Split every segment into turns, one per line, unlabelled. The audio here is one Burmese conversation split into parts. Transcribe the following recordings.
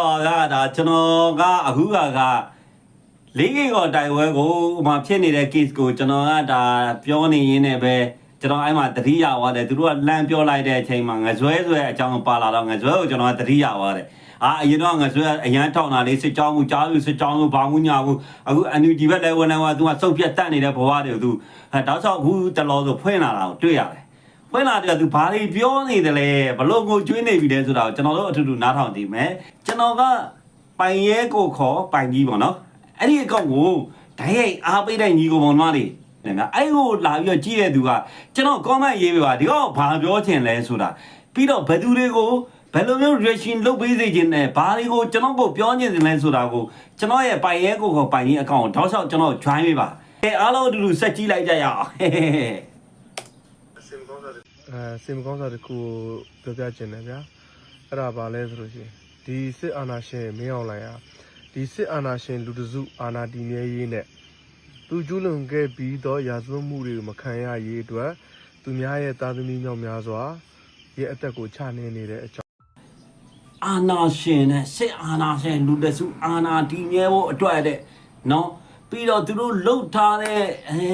ပါဗျာဒါကျွန်တော်ကအခုကကလေးကေကောတိုင်ဝဲကိုဟိုမှာဖြစ်နေတဲ့ case ကိုကျွန်တော်ကဒါပြောနေရင်းနဲ့ပဲကျွန်တော်အဲ့မှာတတိယသွားတယ်သူတို့ကလမ်းပြောလိုက်တဲ့အချိန်မှာငဇွဲဆွဲအကြောင်းပါလာတော့ငဇွဲကိုကျွန်တော်ကတတိယသွားတယ်အာအရင်တော့ငဇွဲအရန်ထောက်တာလေးစစ်ကြောင်းမှုကြားလို့စစ်ကြောင်းမှုဘာမှုညာမှုအခုအန်ယူဒီဘက်လည်းဝန်ထမ်းကသူကစုပ်ပြတ်တက်နေတဲ့ဘဝတွေကိုသူအဲတောက်ချောက်အခုတလောဆိုဖွင့်လာတာကိုတွေ့ရတယ် ဖွင့်လာတယ်သူဘာတွေပြောနေတယ်လဲဘလို့ကိုကျွေးနေပြီလဲဆိုတာကိုကျွန်တော်တို့အထူးထူးနားထောင်ကြည့်မယ်ကျွန်တော်ကပိုင်ရဲကိုခေါ်ပိုင်ကြီးပေါ့နော်အဲ့ဒီအကောင့်ကိုဓာတ်ရိုက်အားပေးတဲ့ညီကိုပေါင်းမတွေနေများအဲ့ကိုလာပြီးတော့ကြည့်တဲ့သူကကျွန်တော် comment ရေးပေးပါဒီကောင်ဘာပြောချင်လဲဆိုတာပြီးတော့ဘယ်သူတွေကိုဘယ်လိုမျိုး reaction လုပ်ပေးစေချင်လဲဘာတွေကိုကျွန်တော်ကိုပြောချင်တယ်လဲဆိုတာကိုကျွန်တော်ရဲ့ပိုင်ရဲကိုခေါ်ပိုင်ကြီးအကောင့်ကိုတောက်လျှောက်ကျွန်တော် join ပေးပါအဲအားလုံးအတူတူဆက်ကြည့်လိုက်ကြရအောင်ဟဲ့ဟဲ့ဟဲ့
အစင်ကောင်းတာတွေ
အဲစင်မကောင်းစာတစ်ခုကိုပြောပြချင်တယ်ဗျာအဲ့ဒါပါလဲဆိုလို့ရှိရင်ဒီစစ်အာဏာရှင်မင်းအောင်လှိုင်ဟာဒီစစ်အာဏာရှင်လူတစုအာဏာတည်မြဲရေးနဲ့သူကျူးလွန်ခဲ့ပြီးတော့ရာဇဝတ်မှုတွေကိုမခံရရေးအတွက်သူများရဲ့တာသမီမြောက်များစွာရဲ့အသက်ကိုချနေနေတဲ့အကြောင်း
အာနာရှင်နဲ့စစ်အာနာရှင်လူတစုအာနာတည်မြဲဖို့အတွက်တဲ့နော်ပြီးတော့သူတို့လှုပ်ထားတဲ့အဲ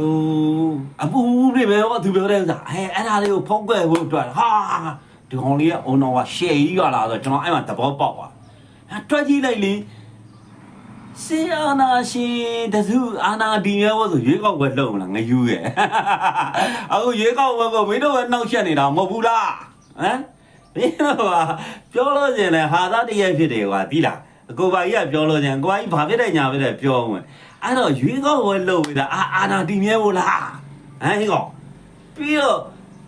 ဟိုအပူတွေပဲဟောသူပြောတဲ့ဥစ္စာအဲအဲ့ဒါလေးကိုဖုံးကွယ်ဖို့အတွက်ဟာဒီကောင်လေးကအုံတော်ကရှယ်ကြီးရလာဆိုကျွန်တော်အဲ့မှာသဘောပေါက်သွားအဲတွက်ကြည့်လိုက်လေစေအာနာရှင်တစုအာနာဒီရဲဘောဆိုရွေးကောက်ပွဲလုပ်မလားငယူရဲ့အခုရွေးကောက်ပွဲကိုမင်းတို့ကနှောက်ရှက်နေတာမဟုတ်ဘူးလားဟမ်မင်းတို့ကပြောလို့ရှင်လဲဟာသားတရက်ဖြစ်တယ်ကွာဒီလားအကိုပါကြီးကပြောလို့ရှင်ကိုပါကြီးဘာဖြစ်တဲ့ညာဖြစ်တဲ့ပြောဝင် အဲ့တော့ရွေးကောက်ပွဲလုပ်နေတာအာအာနာဒီရဲဘောလားဟမ်ဟိကောပြီးတော့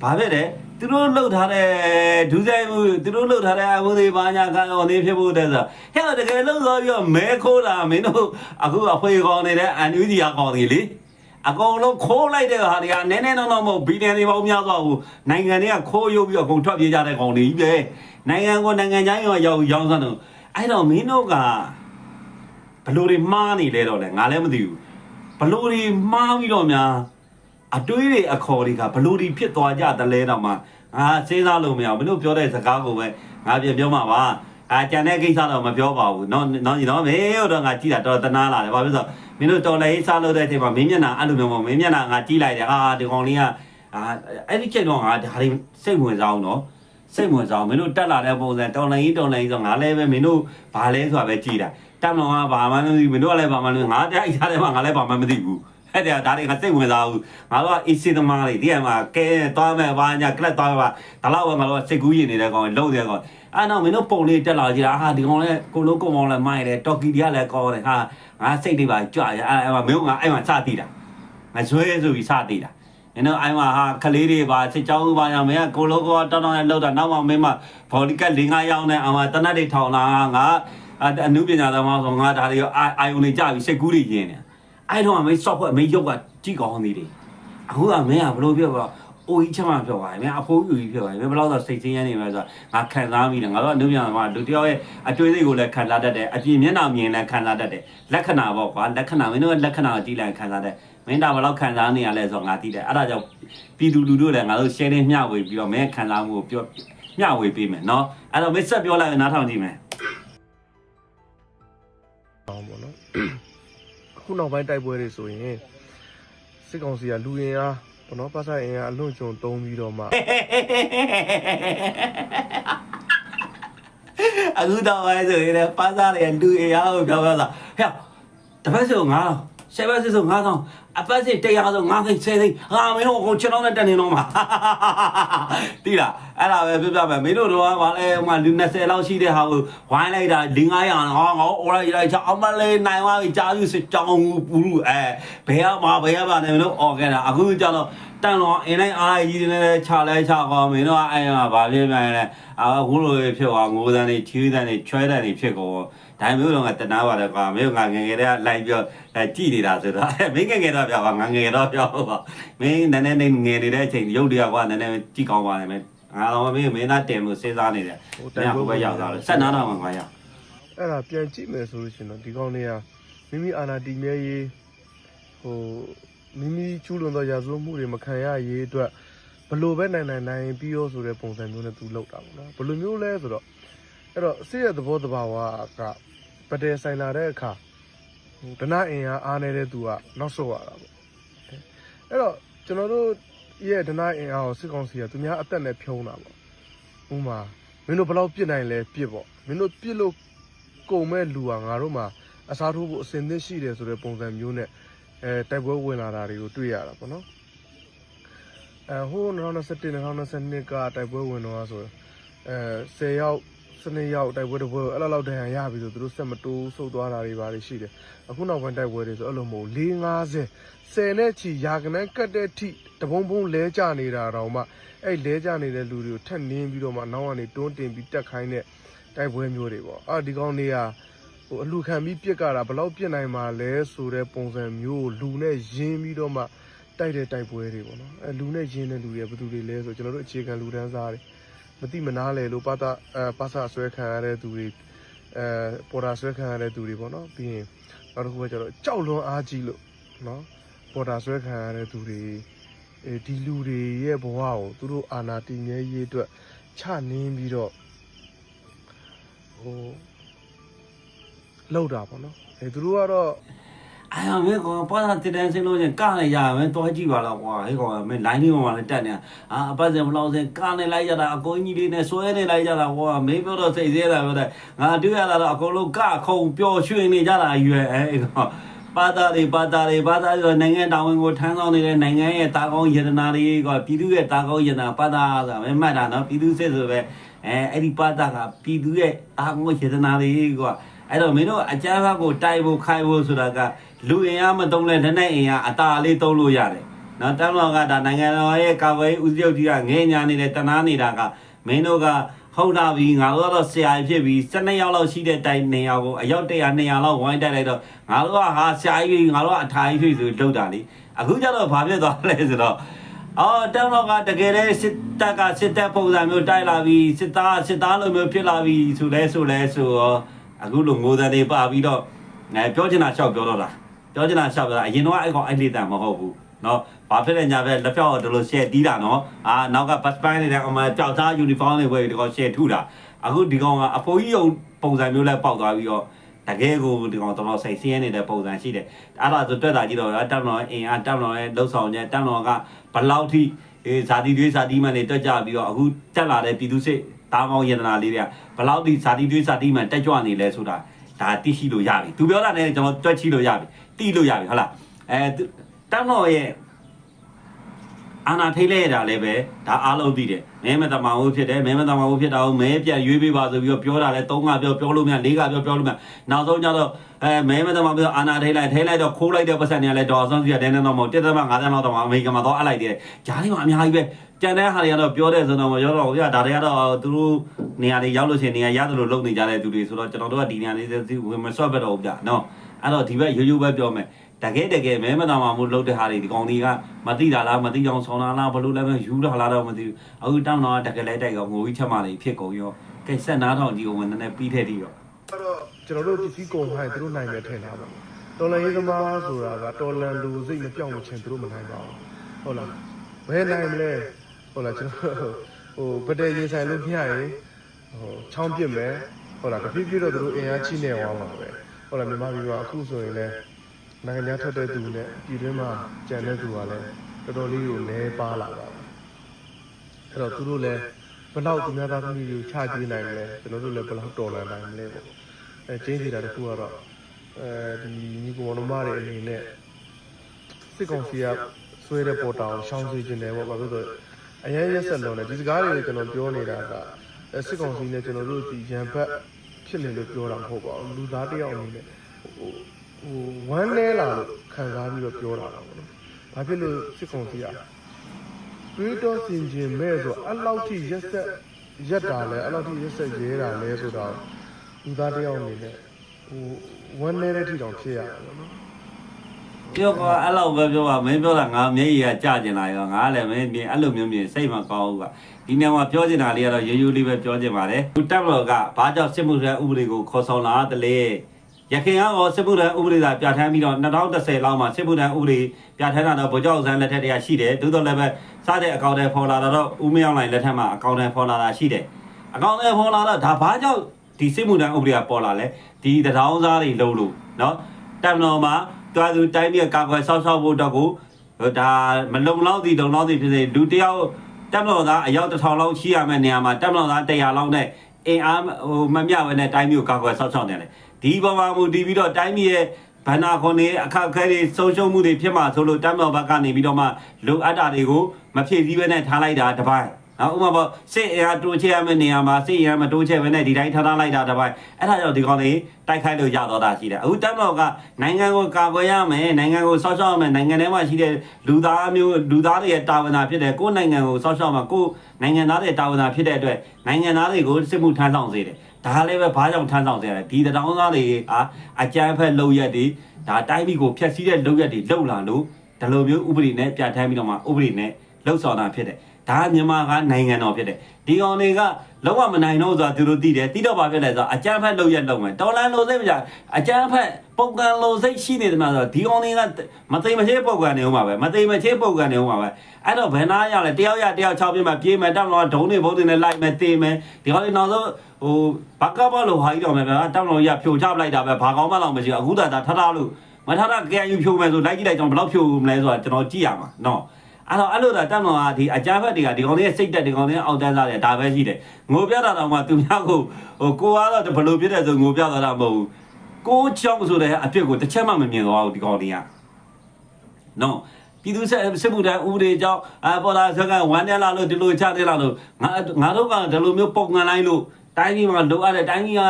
ဘာဖြစ်တယ်သူတို့လှုပ်ထားတဲ့ဒူးဆိုင်မှုသူတို့လှုပ်ထားတဲ့အမှုတွေဘာညာခံအောင်နေဖြစ်ဖို့တဲ့ဆိုဟဲ့တကယ်လှုပ်သွားပြီးတော့မဲခိုးတာမင်းတို့အခုအဖွေကောင်းနေတဲ့အန်ယူဂျီအကောင်ကြီးလေအကုန်လုံးခိုးလိုက်တဲ့ဟာတွေကနည်းနည်းတော့တော့မဟုတ်ဘီလီယံတွေပေါင်းများသွားဘူးနိုင်ငံတွေကခိုးရုပ်ပြီးတော့အကုန်ထွက်ပြေးကြတဲ့ကောင်တွေကြီးပဲနိုင်ငံကနိုင်ငံခြားရောရောက်ရောင်းစမ်းတော့အဲ့တော့မင်းတို့က ဘလို့တွေမှားနေလဲတော့လဲငါလည်းမသိဘူးဘလို့တွေမှားပြီးတော့များ အတွေးတွေအခေါ်တွေကဘလို့ဒီဖြစ်သွားကြတယ်လဲတော့မှငါစဉ်းစားလို့မရဘူးမင်းတို့ပြောတဲ့စကားကိုပဲငါပြန်ပြောမှာပါအာကြံတဲ့ကိစ္စတော့မပြောပါဘူးเนาะเนาะညီတော်မင်းတို့တော့ငါကြည့်တာတော်တော်တနာလာတယ်ဘာဖြစ်လို့လဲဆိုတော့မင်းတို့တော်လည်းစားလို့တဲ့အချိန်မှာမင်းမျက်နှာအဲ့လိုမျိုးမဟုတ်မင်းမျက်နှာငါကြည့်လိုက်တယ်အာဒီကောင်လေးကအာအဲ့ဒီချိန်တော့ငါဒါတွေစိတ်ဝင်စားအောင်เนาะစိတ်ဝင်စားအောင်မင်းတို့တက်လာတဲ့ပုံစံတော်လည်းကြီးတော်လည်းကြီးဆိုငါလည်းပဲမင်းတို့ဘာလဲဆိုတာပဲကြည့်တာ တက်တော့ကဘာမှမသိဘူးမင်းတို့ကလည်းဘာမှမသိဘူးငါတိုက်ထားတယ်မှာငါလည်းဘာမှမသိဘူးအဲ့ဒါဒါတွေကစိတ်ဝင်စားဘူးငါတို့ကအီစီသမားတွေဒီကမှာကဲသွားမယ်ဘာညာကလပ်သွားမှာဒါတော့ငါတို့ကစိတ်ကူးရင်နေတဲ့ကောင်လုံးတဲ့ကောင်အဲ့တော့မင်းတို့ပုံလေးတက်လာကြတာဟာဒီကောင်လည်းကိုလုံးကိုမောင်လည်းမိုက်တယ်တော်ကီတွေကလည်းကောတယ်ဟာငါစိတ်တွေပါကြွရအဲ့အဲ့မှာမင်းကအဲ့မှာစတည်တာငါဇွဲဆိုပြီးစတည်တာနင်တို့အိုင်မှာဟာကလေးတွေပါစစ်ကြောင်းပါရမယ်ကိုလုံးကောတောင်းတောင်းနဲ့လောက်တာနောက်မှမင်းမဘော်ဒီကတ်၄၅ရောင်းနဲ့အမတနတ်တွေထောင်လာငါ အနုပညာသမားဆိုငါဒါတွေအာယုန်တွေကြပြီးစိတ်ကူးတွေရင်းနေအဲ့တော့မင်း software မင်းရုပ်ကကြည့်ကောင်းသေးတယ်အခုကမင်းကဘလို့ပြောပါအိုကြီးချက်မှပြောပါမင်းအဖိုးယူကြီးပြောပါမင်းဘယ်တော့တော့စိတ်ချင်းရနေမှာဆိုငါခံစားမိတယ်ငါတို့အနုပြန်မှာလူတယောက်ရဲ့အတွေ့အကြုံကိုလည်းခံစားတတ်တယ်အပြင်မျက်နှာမြင်လည်းခံစားတတ်တယ်လက္ခဏာပေါ့ကွာလက္ခဏာမင်းတို့လက္ခဏာကိုကြည့်လိုက်ခံစားတယ်မင်းဒါဘယ်တော့ခံစားနေရလဲဆိုတော့ငါသိတယ်အဲ့ဒါကြောင့်ပြည်သူလူထုလည်းငါတို့ share နဲ့မျှဝေပြီးတော့မင်းခံစားမှုကိုပြောမျှဝေပေးမယ်နော်အဲ့တော့မင်းဆက်ပြောလိုက်ရင်နားထောင်ကြည့်မယ်
အခုနောက်ပိုင်းတိုက်ပွဲတွေဆိုရင်စစ်ကောင်စီကလူရင်အားပေါ့နော်ပတ်ဆိုင်ရင်အားအလွန်ကျွံသုံးပြီးတော့မှ
အခုတော့ပဲဆိုရင်လည်းပါစားတယ်လူအရာကိုပြောပြောတာဟဲ့တပတ်ဆို9000ဆယ်ပတ်ဆို9000အပတ်စီ100ဆို9သိန်း10သိန်းဟာမင်းတို့ကိုကျွန်တော်နဲ့တက်နေတော့မှာတိလား အဲ့ဒါပဲပြောပြမယ်မင်းတို့တော့ကလည်းဟိုမှာလူ20လောက်ရှိတဲ့ဟာကိုဝိုင်းလိုက်တာ500ဟာငါအော်လိုက်လိုက်ချအမလေးနိုင်သွားပြီကြားယူစစ်ကြောင်းပူလူအဲဘယ်ကမှာဘယ်ကပါနေမလို့អော်ခဲ့တာအခုကျတော့တန်တော့အင်းလိုက်အားကြီးနေလဲခြာလဲခြာကောမင်းတို့အဲ့မှာဗာပြပြန်လဲအခုလိုဖြစ်သွားငိုးတန်းနေချီးတန်းနေချွဲတန်းနေဖြစ်ကုန်ဒါမျိုးတော့ငါတနာပါတယ်ကွာမင်းကငငယ်တည်းကလိုက်ပြောအဲကြည်နေတာဆိုတော့မင်းငငယ်တော့ပြောပါငငယ်တော့ပြောပါမင်းနည်းနည်းငယ်နေတဲ့အချိန်ရုပ်တရက်ကွာနည်းနည်းကြည့်ကောင်းပါလိမ့်မယ် ငါတော့မင်းမင်းသားတင်မှုစဉ်းစားနေတယ်ဟိုဘက်ရောက်သွားတယ်ဆက်နာတော့မှငါရောက်
အဲ့ဒါပြန်ကြည့်မယ်ဆိုလို့ရှိရင်တော့ဒီကောင်တွေကမိမိအာဏာတည်မြဲရေးဟိုမိမိကျူးလွန်သောရာဇဝတ်မှုတွေမခံရရေးအတွက်ဘလို့ပဲနိုင်နိုင်နိုင်ပြီးရောဆိုတဲ့ပုံစံမျိုးနဲ့သူလောက်တာပေါ့နော်ဘလို့မျိုးလဲဆိုတော့အဲ့တော့စစ်ရဲ့သဘောတဘာဝကပတဲဆိုင်လာတဲ့အခါဟိုဒနာအင်အားအားနေတဲ့သူကနောက်ဆုတ်ရတာပေါ့အဲ့တော့ကျွန်တော်တို့ ရဲ့ဒနာအင်အားကိုစစ်ကောင်စီကသူများအသက်နဲ့ဖြုံးတာပေါ့ဥပမာမင်းတို့ဘယ်လောက်ပြစ်နိုင်လဲပြစ်ပေါ့မင်းတို့ပြစ်လို့ကုန်မဲ့လူကငါတို့မှာအစားထိုးဖို့အစင်သင့်ရှိတယ်ဆိုတဲ့ပုံစံမျိုးနဲ့အဲတိုက်ပွဲဝင်လာတာတွေကိုတွေ့ရတာပေါ့နော်အဲဟို2021 2022ကတိုက်ပွဲဝင်တော့ဆိုအဲ10ရောက် စနေရောက်တိုက်ပွဲတစ်ပွဲကိုအဲ့လောက်လောက်တန်ရရပြီဆိုသူတို့စက်မတိုးဆုတ်သွားတာတွေပါတွေရှိတယ်အခုနောက်ပိုင်းတိုက်ပွဲတွေဆိုအဲ့လိုမဟုတ်450 10နဲ့ချီရာကနန်းကတ်တဲ့ထိတပုံပုံလဲကြနေတာတော့မှအဲ့လဲကြနေတဲ့လူတွေကိုထက်နင်းပြီးတော့မှနောက်ကနေတွန်းတင်ပြီးတက်ခိုင်းတဲ့တိုက်ပွဲမျိုးတွေပေါ့အာဒီကောင်တွေကဟိုအလူခံပြီးပြစ်ကြတာဘယ်လောက်ပြစ်နိုင်မှာလဲဆိုတဲ့ပုံစံမျိုးကိုလူနဲ့ရင်းပြီးတော့မှတိုက်တဲ့တိုက်ပွဲတွေပေါ့နော်အဲလူနဲ့ရင်းတဲ့လူတွေဘယ်သူတွေလဲဆိုကျွန်တော်တို့အခြေခံလူတန်းစားတွေ မတိမနာလဲလို့ပါတာအဲပါစာဆွဲခံရတဲ့သူတွေအဲပေါ်တာဆွဲခံရတဲ့သူတွေပေါ့နော်ပြီးရင်နောက်တစ်ခုကကျတော့ကြောက်လွန်အားကြီးလို့နော်ပေါ်တာဆွဲခံရတဲ့သူတွေအဲဒီလူတွေရဲ့ဘဝကိုသူတို့အာနာတည်မြဲရေးအတွက်ချနင်းပြီးတော့ဟိုလောက်တာပေါ့နော်အဲသူတို့ကတော့
အာရမဲကောပတ်သာတည်တန်းစင်းလို့ချင်းကလည်းရရမဲတွားကြည့်ပါလားကွာဟဲ့ကောမဲလိုင်းလေးပေါ်မှာလည်းတက်နေတာအာအပတ်စဉ်မလောက်စင်းကနဲ့လိုက်ရတာအကုန်ကြီးလေးနဲ့ဆွဲနေလိုက်ကြတာကွာမင်းပြောတော့စိတ်ဆဲတာပြောတယ်ငါတွေ့ရတာတော့အကုန်လုံးကခုံပျော်ရွှင်နေကြတာရွယ်အဲကောပါတာတွေပါတာတွေပါတာဆိုတော့နိုင်ငံတော်ဝင်ကိုထမ်းဆောင်နေတဲ့နိုင်ငံရဲ့တာကောင်းယန္တနာတွေကပြည်သူရဲ့တာကောင်းယန္တနာပါတာဆိုတာပဲမှတ်တာနော်ပြည်သူစစ်ဆိုပဲအဲအဲ့ဒီပါတာကပြည်သူရဲ့အားကောင်းယန္တနာတွေကအဲ့တော့မင်းတို့အကြမ်းဖက်ကိုတိုက်ဖို့ခိုက်ဖို့ဆိုတာက လူအင်အားမတုံးလဲလက်နဲ့အင်အားအတာလေးတုံးလို့ရတယ်နော်တမ်းတော်ကဒါနိုင်ငံတော်ရဲ့ကာကွယ်ဦးစီးချုပ်ကြီးကငဲညာနေတဲ့တနာနေတာကမင်းတို့ကဟုတ်တာပြီငါတို့ကတော့ဆရာဖြစ်ပြီး12ယောက်လောက်ရှိတဲ့တိုင်နေရာကိုအယောက်100 200လောက်ဝိုင်းတိုက်လိုက်တော့ငါတို့ကဟာဆရာကြီးငါတို့ကအထာကြီးဖြစ်ဆိုလှုပ်တာလေအခုကျတော့ဘာဖြစ်သွားလဲဆိုတော့အော်တောင်းတော့ကတကယ်လဲစစ်တပ်ကစစ်တပ်ပုံစံမျိုးတိုက်လာပြီးစစ်သားစစ်သားလိုမျိုးဖြစ်လာပြီးဆိုလဲဆိုလဲဆိုတော့အခုလိုငိုတဲ့တွေပါပြီးတော့အဲပြောချင်တာလျှောက်ပြောတော့တာ ပြောချင်တာလျှောက်ပြောတာအရင်တော့အဲ့ကောင်အဲ့လေးတန်မဟုတ်ဘူးနော်ဘာဖြစ်လဲညာပဲလက်ဖြောက်တော့လို့ရှယ်တီးတာနော်အာနောက်ကဘတ်စပိုင်းနေတဲ့အမကြောက်သားယူနီဖောင်းတွေဝယ်ဒီကောင်ရှယ်ထုတာအခုဒီကောင်ကအဖိုးကြီးုံပုံစံမျိုးလဲပေါက်သွားပြီးတော့တကယ်ကိုဒီကောင်တော်တော်စိတ်ဆင်းရဲနေတဲ့ပုံစံရှိတယ်အဲ့ဒါဆိုတွေ့တာကြည့်တော့တက်တော်အင်အားတက်တော်ရဲ့လှုပ်ဆောင်ချက်တက်တော်ကဘလောက်ထိအေးဇာတိတွေးဇာတိမှန်တွေတက်ကြပြီးတော့အခုတက်လာတဲ့ပြည်သူစစ်တားကောင်းယန္တနာလေးတွေကဘလောက်ထိဇာတိတွေးဇာတိမှန်တက်ကြွနေလဲဆိုတာဒါသိရှိလို့ရပြီသူပြောတာနဲ့ကျွန်တော်တွက်ချိလို့ရပြီ တိလို့ရပြီဟုတ်လားအဲတက်တော်ရဲ့အာနာထိတ်လဲရတာလည်းပဲဒါအားလုံးသိတယ်မဲမတမဟုတ်ဖြစ်တယ်မဲမတမဟုတ်ဖြစ်တာကိုမဲပြတ်ရွေးပေးပါဆိုပြီးတော့ပြောတာလဲ၃ကပြောပြောလို့မရ၄ကပြောပြောလို့မရနောက်ဆုံးကျတော့အဲမဲမတမပြောအာနာထိတ်လိုက်ထိတ်လိုက်တော့ခိုးလိုက်တဲ့ပတ်စံတွေကလည်းဒေါ်ဆောင်စီကဒဲနေတော့မဟုတ်တက်သမ50လောက်တော့အမေရိကန်မှာတော့အပ်လိုက်သေးတယ်ဂျားလေးမှာအများကြီးပဲကြံတဲ့ဟာတွေကတော့ပြောတဲ့ဆိုတော့မပြောတော့ဘူးပြဒါတွေကတော့သူတို့နေရာတွေရောက်လို့ရှိရင်နေရာရတယ်လို့လုပ်နေကြတဲ့သူတွေဆိုတော့ကျွန်တော်တို့ကဒီနေရာလေးဝင်မဆွတ်ပဲတော့ဘူးဗျနော် အဲ့တော့ဒီဘက်ရိုးရိုးပဲပြောမယ်တကယ်တကယ်မဲမတော်မှာမို့လှုပ်တဲ့ဟာတွေဒီကောင်တွေကမသိတာလားမသိအောင်ဆောင်းတာလားဘလို့လဲမယူတာလားတော့မသိဘူးအခုတောင်းတော့တကယ်လဲတိုက်ကငိုပြီးချက်မှလေးဖြစ်ကုန်ရောကဲဆက်နားထောင်ကြည့်အောင်နည်းနည်းပြီးထည့်ကြည့်ရော
တော့ကျွန်တော်တို့ပစ္စည်းကုန်ခိုင်းသူတို့နိုင်မယ်ထင်တာပါတော်လန်ရေးသမားဆိုတာကတော်လန်လူစိတ်မပြောင်းမချင်းသူတို့မနိုင်ပါဘူးဟုတ်လားဘယ်နိုင်မလဲဟုတ်လားကျွန်တော်ဟိုပတဲရင်ဆိုင်လို့မျှရင်ဟိုချောင်းပြစ်မယ်ဟုတ်လားတဖြည်းဖြည်းတော့သူတို့အင်အားချိနေသွားမှာပဲ ဟုတ်လားမြန်မာပြည်မှာအခုဆိုရင်လည်းနိုင်ငံခြားထွက်တဲ့သူနဲ့ပြည်တွင်းမှာကြံတဲ့သူကလည်းတော်တော်လေးကိုလဲပါလာပါဘူးအဲ့တော့သူတို့လည်းဘယ်တော့သူများသားသမီးတွေကိုချကြည့်နိုင်မလဲကျွန်တော်တို့လည်းဘယ်တော့တော်လန်နိုင်မလဲပေါ့အဲကျင်းစီတာတခုကတော့အဲဒီညီကောင်တော်မတွေအနေနဲ့စစ်ကောင်စီကဆွဲတဲ့ပေါ်တာကိုရှောင်းစေခြင်းတယ်ပေါ့ဘာလို့လဲဆိုတော့အရင်ရက်ဆက်လုံးတယ်ဒီစကားတွေကိုကျွန်တော်ပြောနေတာကအဲစစ်ကောင်စီနဲ့ကျွန်တော်တို့ဒီရန်ဘက် ဖြစ်နေလို့ပြောတာမဟုတ်ပါဘူးလူသားတစ်ယောက်အနေနဲ့ဟိုဟိုဝမ်းလဲလာလို့ခံစားပြီးတော့ပြောတာပါပေါ့နော်ဘာဖြစ်လို့စစ်ကောင်စီကတွေးတောစင်ခြင်းမဲ့ဆိုအဲ့လောက်ထိရက်ဆက်ရက်တာလဲအဲ့လောက်ထိရက်ဆက်ရဲတာလဲဆိုတော့လူသားတစ်ယောက်အနေနဲ့ဟိုဝမ်းလဲတဲ့ထိတောင်ဖြစ်ရတာပေါ့နော်
ပြောကအဲ့လောက်ပဲပြောပါမင်းပြောတာငါမျက်ရည်ကကြကျင်လာရောငါလည်းမင်းမြင်အဲ့လိုမျိုးမြင်စိတ်မကောင်းဘူးက ဒီနေရာမှာပြောချင်တာလေးကတော့ရိုးရိုးလေးပဲပြောချင်ပါတယ်သူတက်လို့ကဘာကြောင့်စစ်မှုထမ်းဥပဒေကိုခေါ်ဆောင်လာတလဲရခိုင်ကတော့စစ်မှုထမ်းဥပဒေသာပြဋ္ဌာန်းပြီးတော့2010လောက်မှာစစ်မှုထမ်းဥပဒေပြဋ္ဌာန်းတာတော့ဗိုလ်ချုပ်အောင်ဆန်းလက်ထက်တည်းကရှိတယ်သို့တော်လည်းပဲစတဲ့အကောင့်တွေဖော်လာတော့ဦးမင်းအောင်လိုင်လက်ထက်မှာအကောင့်တွေဖော်လာတာရှိတယ်အကောင့်တွေဖော်လာတော့ဒါဘာကြောင့်ဒီစစ်မှုထမ်းဥပဒေကပေါ်လာလဲဒီတထောင်းစားတွေလုံးလို့နော်တက်မတော်မှာတွားသူတိုင်းပြည်ကာကွယ်ဆောက်ရှောက်ဖို့တော့ကိုဟိုဒါမလုံလောက်သည်လုံလောက်သည်ဖြစ်စေလူတစ်ယောက် တက်မတော်သားအယောက်တစ်ထောင်လောက်ရှိရမယ့်နေရာမှာတက်မတော်သား100လောက်နဲ့အင်အားဟိုမမျှဘဲနဲ့တိုင်းပြည်ကိုကာကွယ်ဆောက်ရှောက်နေတယ်ဒီပေါ်မှာမူတည်ပြီးတော့တိုင်းပြည်ရဲ့ဘန္နာခွန်တွေအခက်အခဲတွေဆုံးရှုံးမှုတွေဖြစ်မှာဆိုလို့တက်မတော်ဘက်ကနေပြီးတော့မှလုံအပ်တာတွေကိုမဖြည့်ဆည်းဘဲနဲ့ထားလိုက်တာတစ်ပိုင်း နော်ဥပမာပေါ့စစ်အင်အားတိုးချဲ့ရမယ့်နေရာမှာစစ်အင်အားမတိုးချဲ့ဘဲနဲ့ဒီတိုင်းထားထားလိုက်တာတစ်ပိုင်းအဲ့ဒါကြောင့်ဒီကောင်လေးတိုက်ခိုက်လို့ရတော့တာရှိတယ်အခုတက်မတော်ကနိုင်ငံကိုကာကွယ်ရမယ်နိုင်ငံကိုစောင့်ရှောက်ရမယ်နိုင်ငံထဲမှာရှိတဲ့လူသားမျိုးလူသားတွေရဲ့တာဝန်သာဖြစ်တယ်ကိုယ်နိုင်ငံကိုစောင့်ရှောက်မှာကိုယ်နိုင်ငံသားတွေတာဝန်သာဖြစ်တဲ့အတွက်နိုင်ငံသားတွေကိုစစ်မှုထမ်းဆောင်စေတယ်ဒါလည်းပဲဘာကြောင့်ထမ်းဆောင်စေရလဲဒီတထောင်သားတွေအားအကြမ်းဖက်လုပ်ရက်တွေဒါတိုင်းပြည်ကိုဖျက်ဆီးတဲ့လုပ်ရက်တွေလုပ်လာလို့ဒီလိုမျိုးဥပဒေနဲ့ပြဋ္ဌာန်းပြီးတော့မှဥပဒေနဲ့လှုပ်ဆောင်တာဖြစ်တယ် ဒါကမြန်မာကနိုင်ငံတော်ဖြစ်တယ်ဒီကောင်တွေကလောက်ဝမနိုင်တော့ဆိုတာသူတို့သိတယ်သိတော့ဘာဖြစ်လဲဆိုတော့အကြမ်းဖက်လုပ်ရက်လုပ်မယ်တော်လန်လိုစိတ်မကြအကြမ်းဖက်ပုံကံလိုစိတ်ရှိနေတယ်မှာဆိုတော့ဒီကောင်တွေကမသိမချေပုံကံနေဦးမှာပဲမသိမချေပုံကံနေဦးမှာပဲအဲ့တော့ဘယ်နာရလဲတယောက်ရတယောက်6ပြင်းမှာပြေးမယ်တောက်တော့ဒုံးတွေဘုံတွေနဲ့လိုက်မယ်တေးမယ်ဒီကောင်တွေနောက်ဆုံးဟိုဘကဘလို့ဟာကြီးတော့မယ်ဗျာတောက်တော့ရဖြိုချပလိုက်တာပဲဘာကောင်းမှတော့မရှိဘူးအခုသာဒါထထလို့မထထကြံယူဖြိုမယ်ဆိုလိုက်ကြည့်လိုက်ကြောင်ဘယ်လောက်ဖြိုမလဲဆိုတာကျွန်တော်ကြည့်ရမှာနော် အဲ့တော့အဲ့လိုသာတက်မောင်ကဒီအကြမ်းဖက်တွေကဒီကောင်လေးရဲ့စိတ်တက်ဒီကောင်လေးအောက်တန်းစားတယ်ဒါပဲရှိတယ်ငိုပြတာတော့မှသူများကိုဟိုကိုကတော့ဘယ်လိုဖြစ်တယ်ဆိုငိုပြတာတော့မဟုတ်ဘူးကိုချောင်းဆိုတဲ့အဖြစ်ကိုတစ်ချက်မှမမြင်တော့ဘူးဒီကောင်လေးကနော်ပြည်သူစစ်စစ်မှုထမ်းဥပဒေကြောင့်အပေါ်လာဆက်ကဝမ်းတက်လာလို့ဒီလိုချတယ်လာလို့ငါငါတို့ကဒီလိုမျိုးပုံကန်လိုက်လို့တိုင်းပြည်မှာလိုအပ်တဲ့တိုင်းပြည်က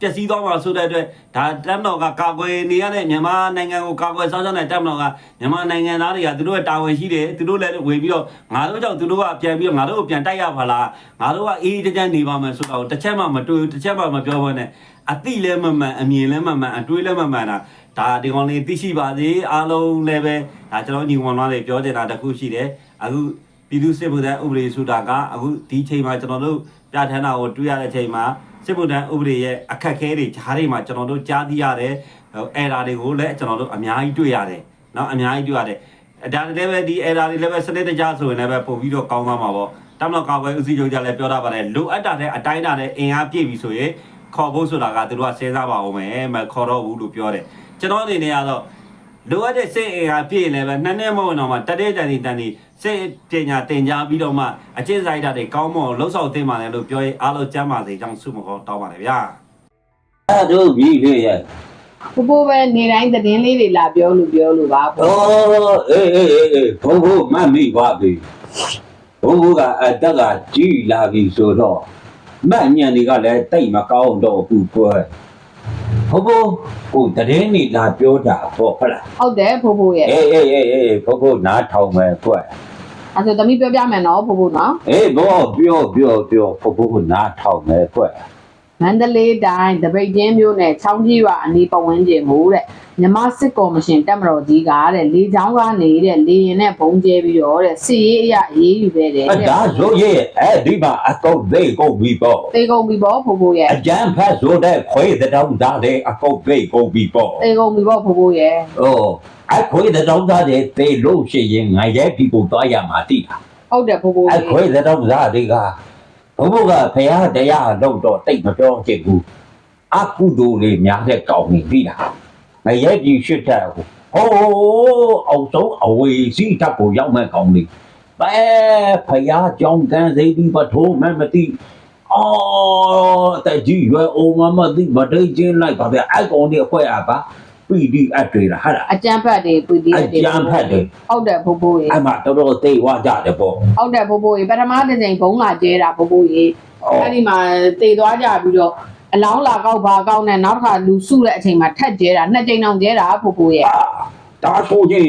ပျက်စီးသွားမှာဆိုတဲ့အတွက်ဒါတက်မတော်ကကာကွယ်နေရတဲ့မြန်မာနိုင်ငံကိုကာကွယ်စောင့်ရှောက်တဲ့တက်မတော်ကမြန်မာနိုင်ငံသားတွေကသူတို့ရဲ့တာဝန်ရှိတယ်သူတို့လည်းဝေပြီးတော့ငါတို့ကြောင့်သူတို့ကပြန်ပြီးတော့ငါတို့ကိုပြန်တိုက်ရပါလားငါတို့ကအေးအေးတကြမ်းနေပါမယ်ဆိုတော့တစ်ချက်မှမတွေ့ဘူးတစ်ချက်မှမပြောဘဲနဲ့အတိလည်းမမှန်အမြင်လည်းမမှန်အတွေးလည်းမမှန်တာဒါဒီကောင်လေးသိရှိပါစေအားလုံးလည်းပဲဒါကျွန်တော်ညီဝန်သွားလေးပြောချင်တာတစ်ခုရှိတယ်အခုပြည်သူစစ်မှုထမ်းဥပဒေဆိုတာကအခုဒီချိန်မှာကျွန်တော်တို့ ပြဋ္ဌာန်းတာကိုတွေ့ရတဲ့အချိန်မှာစစ်မှုထမ်းဥပဒေရဲ့အခက်အခဲတွေဂျားတွေမှာကျွန်တော်တို့ကြားသိရတယ်အဲ့ဒါတွေကိုလည်းကျွန်တော်တို့အများကြီးတွေ့ရတယ်နော်အများကြီးတွေ့ရတယ်ဒါလည်းပဲဒီ error တွေလည်းပဲစနစ်တကျဆိုရင်လည်းပဲပို့ပြီးတော့ကောင်းသွားမှာပေါ့တမလကာပဲဥစည်းချုပ်ကြလည်းပြောတာပါတယ်လိုအပ်တာတဲ့အတိုင်းတာနဲ့အင်အားပြည့်ပြီဆိုရင်ခေါ်ဖို့ဆိုတာကသူတို့ကစဉ်းစားပါအောင်မယ်မခေါ်တော့ဘူးလို့ပြောတယ်ကျွန်တော်အနေနဲ့ကတော့လိုအပ်တဲ့စိတ်အင်အားပြည့်ရင်လည်းပဲနှစ်နှစ်မဟုတ်တော့မှတတဲ့တန်တီတန်တီ စိတ်ပညာတင်ကြားပြီးတော့မှအကျင့်စာရိတ္တတွေကောင်းမွန်လှုပ်ဆောင်သင့်ပါတယ်လို့ပြောရင်အားလုံးကျမ်းပါစေကြောင်းဆုမခေါ်တောင်းပါတယ်ဗျာ
အဲ့တို့ပြီးလေရဲ့
ပူပူပဲနေတိုင်းသတင်းလေးတွေလာပြောလို့ပြောလို့ပါ
ဩအေးအေးအေးအေးဘုံဘုံမတ်မိပါပြီဘုံဘုံကအတက်ကကြီးလာပြီဆိုတော့မတ်ညံတွေကလည်းတိတ်မကောင်းတော့ဘူးကွယ်ဘုံဘုံကိုတရင်နေလာပြောတာပေါ့ဟုတ်လား
ဟုတ်တယ်ဖိုးဖိုးရဲ့
အေးအေးအေးအေးဘုံဘုံနားထောင်မယ်ကွယ်
အဲဆိုသမီးပြောပြမယ်နော်ဖိုးဖိုးနော်
အေးဘောပြောပြောပြောဘုံဘုံနားထောင်မယ်ကွယ်
မန္တလေးတိုင်းတပိတ်ချင်းမြို့နယ်ချောင်းကြီးရွာအနီးပတ်ဝန်းကျင်ကိုတဲ့မြမစစ်ကော်မရှင်တက်မတော်ကြီးကတဲ့လေချောင်းကနေတဲ့လေရင်နဲ့ဘုံကျဲပြီးတော့တဲ့စီရေးအရအေးယူခဲ့တယ်
အ
တဲ့
ဒါဆိုရဲ့အဲ့ဒီမှာအကုတ်သေးကုန်ပြီပေါ့
တေကုန်ပြီပေါ့ဖိုးဖိုးရဲ့
အကျန်းဖတ်ဆိုတဲ့ခွေးတဲ့တောင်းသားတဲ့အကုတ်သေးကုန်ပြီပေါ့
တေကုန်ပြီပေါ့ဖိုးဖိုးရဲ့။
အော်အခွေတဲ့တောင်းသားတွေသေလို့ရှိရင်ငါရဲ့ဒီကိုသွားရမှာတိတာ
ဟုတ်တယ်ဖိုးဖိုး။
အ
ရဲ့
ခွေတဲ့တောင်းသားတွေက ဘုဘကဖရာတရားတော့တော့တိတ်မပြောချင်ဘူး။အကုသိုလ်လေးများတဲ့ကောင်းနေပြီလား။ငါရဲ့ဒီရှစ်တဲ့ဟိုအောင်ဆုံးအဝေးစီတပ်ကိုရောက်မဲ့ကောင်းနေ။ပဲဖရာကြောင့်ကန်းစိဒီပထိုးမဲ့မတိအော်တကြီးရွယ်အောင်မမသိမတိတ်ချင်းလိုက်ပါဗျအကောင်တွေအခွဲအပါ ပြီးဒီအတွေ့လားဟာလား
အကျန်းဖတ်တွေပြပြီး
အ
တယ်
ကျန်းဖတ်တယ်
ဟုတ်တယ်ဖိုးဖိုးရဲ့
အမှတော်တော်သိဝကြတယ်ပေါ့
ဟုတ်တယ်ဖိုးဖိုးရေပထမတစ်ချိန်ဘုံလာကျဲတာဖိုးဖိုးရေ
အော်
အဲ့ဒီမှာတည်သွားကြပြီးတော့အလောင်းလာကောက်ဘာကောက်နဲ့နောက်တစ်ခါလူစုတဲ့အချိန်မှာထက်ကျဲတာနှစ်ချိန်တောင်ကျဲတာဖိုးဖိုးရေ
အာဒါဆိုရင်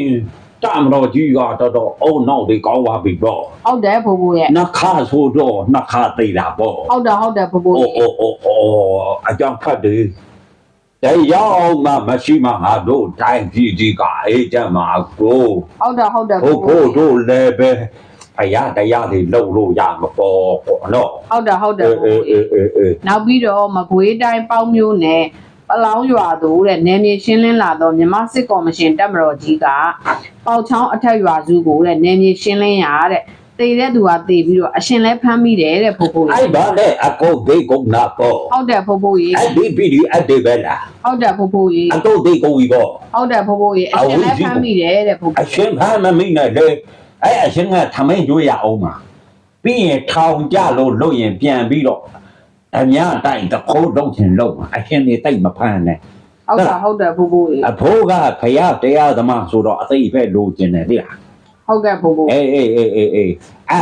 တမတော်ကြီးကတော်တော်အုံနောက်တွေကောင်းပါပြီပေါ့
ဟုတ်တယ်ဖိုးဖိုးရေ
နှခါဆိုတော့နှခါသိတာပေါ့
ဟုတ်တယ်ဟုတ်တယ်ဖိုးဖိုး
အိုး
ရေ
အိုးအိုးအိုးအကြောင်းဖတ်တယ် တရားမှမရှိမှငါတို့တိုင်းပြည်ကြီးကအေးကြမှာကို
ဟုတ်တယ်ဟုတ်တယ်
ဘုခိုးတို့လည်းပဲအရာတရားတွေလုပ်လို့ရမှာပေါ့ပေါ့နော်
ဟုတ်တယ်ဟုတ်တယ်
အေး
ဖိုး
အေး
ဖိုးရေ
အေးအေးအေး
နောက်ပြီးတော့မကွေးတိုင်းပေါင်းမျိုးနဲ့ပလောင်းရွာသူတဲ့နယ်မြေရှင်းလင်းလာတော့မြမစစ်ကော်မရှင်တပ်မတော်ကြီးကပေါချောင်းအထက်ရွာစုကိုတဲ့နယ်မြေရှင်းလင်းရတဲ့ တတေတဲ့သူကတေပြီးတော့အရှင်လဲဖမ်းမိတယ်တဲ့ဖိုးဖိုးရေ
အဲ့ဘာလဲအကောဒေကုန်းနာကော
ဟုတ်တယ်ဖိုးဖိုးရေ
အဲ့ဒီဗီဒီအတေဘလာ
ဟုတ်တယ်ဖိုးဖိုးရေ
အကောဒေကုန်းဝီကော
ဟုတ်တယ်ဖိုးဖိုးရေအရှင်လဲဖမ်းမိတယ်တဲ့ဖိုး
အ
ဖိုး
ရှင်ဖမ်းမမိနဲ့လေအဲ့အရှင်ကထမင်းကျွေးရအောင်မှာပြီးရင်ထောင်ကြလို့လို့ရင်ပြန်ပြီးတော့အများတိုင်းတခိုးလုံးချင်လုံးမှာအရှင်နေတိတ်မဖမ်းနဲ့
ဟုတ်တာဟုတ်တယ်ဖိုးဖိုးရေ
အဖိုးကဖယားတရားသမားဆိုတော့အသိပဲလိုချင်တယ်လေ
ဟုတ်ကဲ့ဖိုးဖိုး
အေးအေးအေးအေးအေးအာ